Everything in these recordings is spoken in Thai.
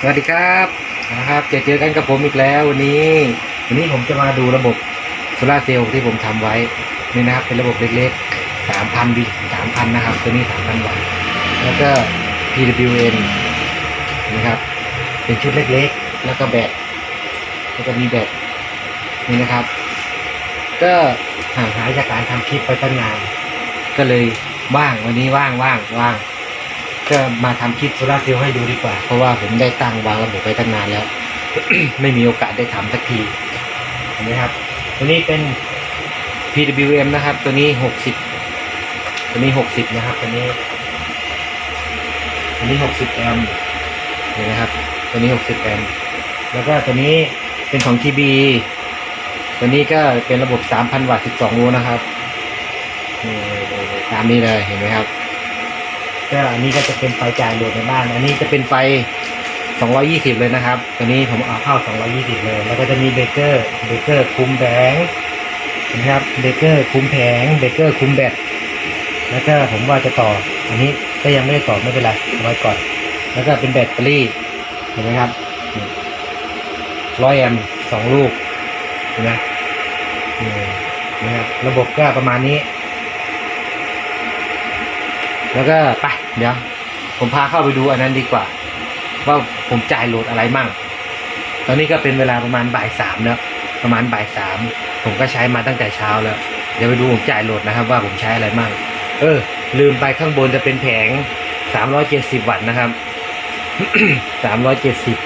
สวัสดีครับนะครับจอเจอกันกับผมอีกแล้ววันนี้ วันนี้ผมจะมาดูระบบโซลาเซลล์ที่ผมทำไว้นี่นะครับ เป็นระบบเล็กๆสามพันบิสามพันนะครับ ตัวนี้สามพันวัตต์แล้วก็ PWN นะครับ เป็นชุดเล็กๆ แล้วก็แบตแล้วก็มีแบตนี่นะครับ ก็ห่างหายจากการทำคลิปไปตั้งนานก็เลยว่างวันนี้ว่างว่างว่าง ก็มาทำคลิปโซลาร์เซลล์ให้ดูดีกว่า เพราะว่าผมได้ตั้งวางระบบไว้ตั้งนานแล้ว ไม่มีโอกาสได้ทำสักทีเห็นไหมครับ ตัวนี้เป็น PWM นะครับ ตัวนี้หกสิบตัวนี้หกสิบนะครับ ตัวนี้ ตัวนี้หกสิบแอมป์เห็นไหมครับ ตัวนี้หกสิบแอมป์แล้วก็ตัวนี้เป็นของ TB ตัวนี้ก็เป็นระบบสามพันวัตต์สิบสองโวลต์นะครับตามนี้เลยเห็นไหมครับ ก็อันนี้ก็จะเป็นไฟจ่ายโหลดในบ้าน อันนี้จะเป็นไฟ 220 เลยนะครับ ตัวนี้ผมเอาเข้า 220 เลย แล้วก็จะมีเบรกเกอร์ เบรกเกอร์คุ้มแผงนะครับ เบรกเกอร์คุ้มแผง เบรกเกอร์คุ้มแบต แล้วก็ผมว่าจะต่อ อันนี้ก็ยังไม่ได้ต่อไม่เป็นไรเอาไว้ก่อน แล้วก็เป็นแบตเตอรี่ เห็นไหมครับร้อยแอมป์สองลูก เห็นไหมนี่นะครับ ระบบก็ประมาณนี้ แล้วก็ไปเดี๋ยวผมพาเข้าไปดูอันนั้นดีกว่า ว่าผมจ่ายโหลดอะไรมั่ง ตอนนี้ก็เป็นเวลาประมาณบ่ายสามแล้วประมาณบ่ายสามผมก็ใช้มาตั้งแต่เช้าแล้ว เดี๋ยวไปดูผมจ่ายโหลดนะครับ ว่าผมใช้อะไรมั่ง เออ ลืมไปข้างบนจะเป็นแผงสามร้อยเจ็ดสิบวัตต์นะครับสามร้อยเจ็ดสิบ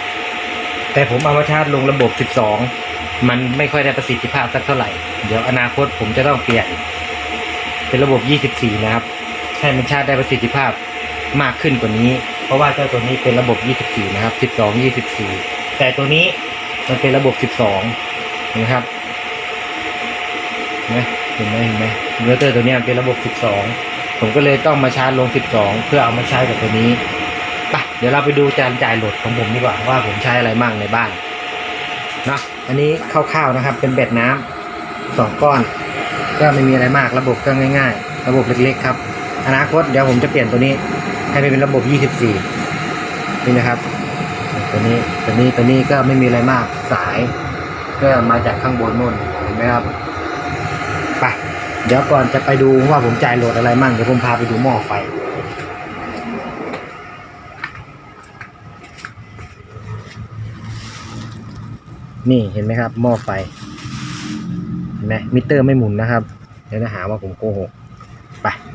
แต่ผมเอามาชาร์จลงระบบสิบสองมันไม่ค่อยได้ประสิทธิภาพสักเท่าไหร่ เดี๋ยวอนาคตผมจะต้องเปลี่ยน เป็นระบบยี่สิบสี่นะครับ ให้มันชาร์จได้ประสิทธิภาพมากขึ้นกว่านี้ เพราะว่าเจ้าตัวนี้เป็นระบบ 24 นะครับ 12 24 แต่ตัวนี้มันเป็นระบบ 12 นะครับเห็นไหมเห็นไหมเห็นไหมอินเวอร์เตอร์ตัวนี้เป็นระบบ 12 ผมก็เลยต้องมาชาร์จลง 12 เพื่อเอามาใช้กับตัวนี้ไปเดี๋ยวเราไปดูจานจ่ายโหลดของผมดีกว่าว่าผมใช้อะไรมั่งในบ้านนะอันนี้คร่าวๆนะครับ เป็นแบตน้ำสองก้อน ก็ไม่มีอะไรมากระบบก็ง่าย ๆ ระบบเล็กๆครับ อนาคตเดี๋ยวผมจะเปลี่ยนตัวนี้ให้ไปเป็นระบบ 24 นี่นะครับ ตัวนี้ตัวนี้ตัวนี้ก็ไม่มีอะไรมากสาย ก็มาจากข้างบนนู่นเห็นไหมครับไปเดี๋ยวก่อนจะไปดูว่าผมจ่ายโหลดอะไรมั่งเดี๋ยวผมพาไปดูหม้อไฟนี่เห็นไหมครับหม้อไฟเห็นไหมมิเตอร์ไม่หมุนนะครับเดี๋ยวจะหาว่าผมโกหก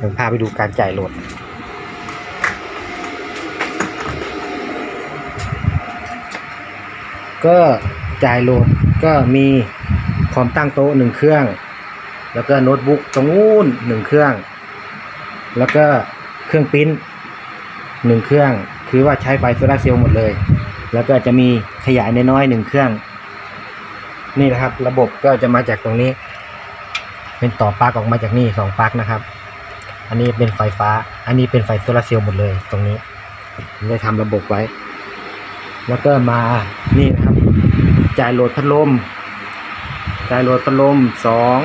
ผมพาไปดูการจ่ายโหลด ก็จ่ายโหลดก็มีคอมตั้งโต๊ะหนึ่งเครื่อง แล้วก็โน้ตบุ๊กตรงนู้นหนึ่งเครื่อง แล้วก็เครื่องปริ้นหนึ่งเครื่อง คือว่าใช้ไฟโซลาร์เซลล์หมดเลย แล้วก็จะมีขยายน้อยๆหนึ่งเครื่อง นี่นะครับ ระบบก็จะมาจากตรงนี้ เป็นต่อปลั๊กออกมาจากนี่สองปลั๊กนะครับ อันนี้เป็นไฟฟ้า อันนี้เป็นไฟโซลาเซลล์หมดเลยตรงนี้ผมได้ทำระบบไว้ แล้วก็มานี่นะครับ จ่ายโหลดพัดลม จ่ายโหลดพัดลมสอง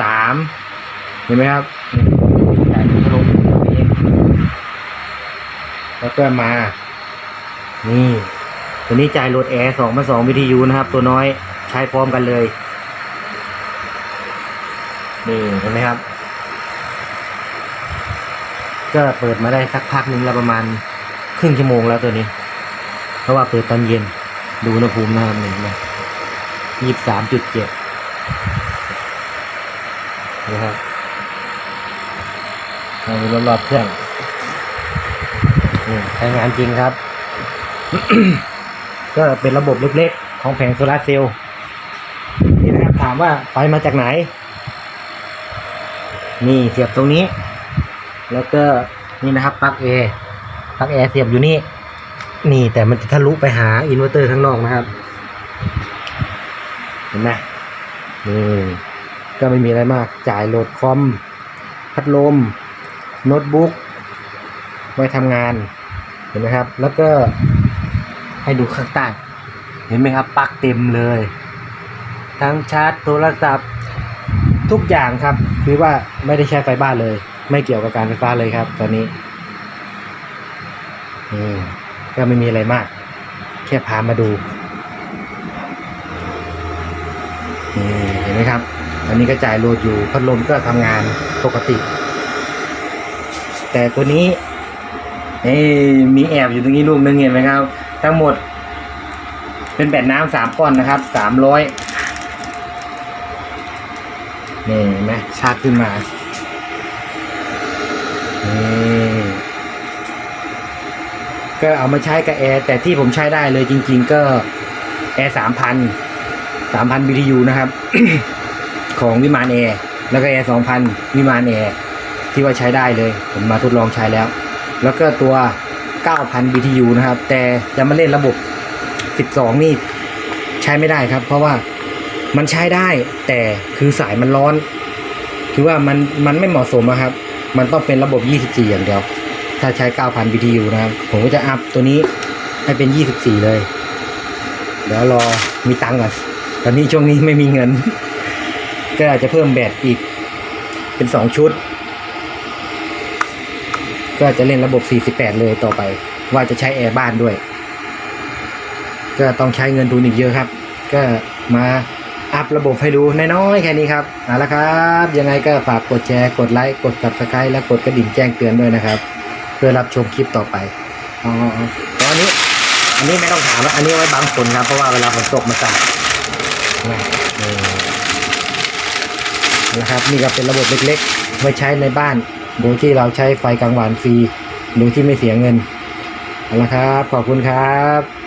สามเห็นไหมครับจ่ายพัดลมตรงนี้แล้วก็มา นี่ตัวนี้จ่ายโหลดแอร์สองมาสองวิทยุนะครับ ตัวน้อยใช้พร้อมกันเลย นี่เห็นไหมครับ ก็เปิดมาได้สักพักหนึ่งแล้วประมาณครึ่งชั่วโมงแล้วตัวนี้ เพราะว่าเปิดตอนเย็นดูอุณหภูมินะครับหนึ่งนะยี่สิบสามจุดเจ็ดนะครับมาดูรอบๆเครื่องใช้งานจริงครับ ก็เป็นระบบเล็กๆ ของแผงโซลาร์เซลล์นี่นะครับถามว่าไฟมาจากไหน นี่เสียบตรงนี้ แล้วก็นี่นะครับปลั๊กแอร์ปลั๊กแอร์เสียบอยู่นี่ นี่แต่มันจะทะลุไปหาอินเวอร์เตอร์ข้างนอกนะครับ เห็นไหมนี่ก็ไม่มีอะไรมาก จ่ายโหลดคอม พัดลม โน้ตบุ๊ก ไว้ทำงาน เห็นไหมครับ แล้วก็ให้ดูข้างใต้ เห็นไหมครับปลั๊กเต็มเลย ทั้งชาร์จโทรศัพท์ทุกอย่างครับ คือว่าไม่ได้ใช้ไฟบ้านเลย ไม่เกี่ยวกับการไฟฟ้าเลยครับ ตอนนี้นี่ก็ไม่มีอะไรมาก แค่พามาดูนี่เห็นไหมครับอันนี้ก็จ่ายโหลดอยู่พัดลมก็ทำงานปกติ แต่ตัวนี้เอ้มีแอบอยู่ตรงนี้ลูกนึงเห็นไหมครับ ทั้งหมด เป็นแบตน้ำสามก้อนนะครับสามร้อยนี่เห็นไหมชาร์จขึ้นมา นี่ก็เอามาใช้กับแอร์แต่ที่ผมใช้ได้เลยจริง ๆ ก็แอร์สามพันสามพัน BTU นะครับ ของวิมานแอร์แล้วก็แอร์สองพันวิมานแอร์ที่ว่าใช้ได้เลย ผมมาทดลองใช้แล้ว แล้วก็ตัว 9,000 BTU นะครับ แต่จะมาเล่นระบบ 12 นี่ใช้ไม่ได้ครับ เพราะว่ามันใช้ได้แต่คือสายมันร้อน คือว่ามันมันไม่เหมาะสมอะครับ มันต้องเป็นระบบ 24 อย่างเดียว ถ้าใช้ 9,000 BTU นะครับ ผมก็จะอัพตัวนี้ให้เป็น 24 เลย เดี๋ยวรอมีตังค์ก่อน ตอนนี้ช่วงนี้ไม่มีเงิน ก็อาจจะเพิ่มแบตอีก เป็น 2 ชุด ก็จะเล่นระบบ 48 เลยต่อไป ว่าจะใช้แอร์บ้านด้วย ก็ต้องใช้เงินทุนอีกเยอะครับ ก็มา อัพระบบให้ดูน้อยๆแค่นี้ครับเอาละครับ ยังไงก็ฝากกดแชร์ กดไลค์กด subscribe และกดกระดิ่งแจ้งเตือนด้วยนะครับ เพื่อรับชมคลิปต่อไปอ๋อแล้วอันนี้ อันนี้ไม่ต้องถามแล้วอันนี้ไว้บังฝนครับเพราะว่าเวลาฝนตกมาสาดนะนี่นะครับนี่ก็เป็นระบบเล็กๆ ไว้ใช้ในบ้าน โดยที่เราใช้ไฟกลางวันฟรีโดยที่ไม่เสียเงินเอาละครับ ขอบคุณครับ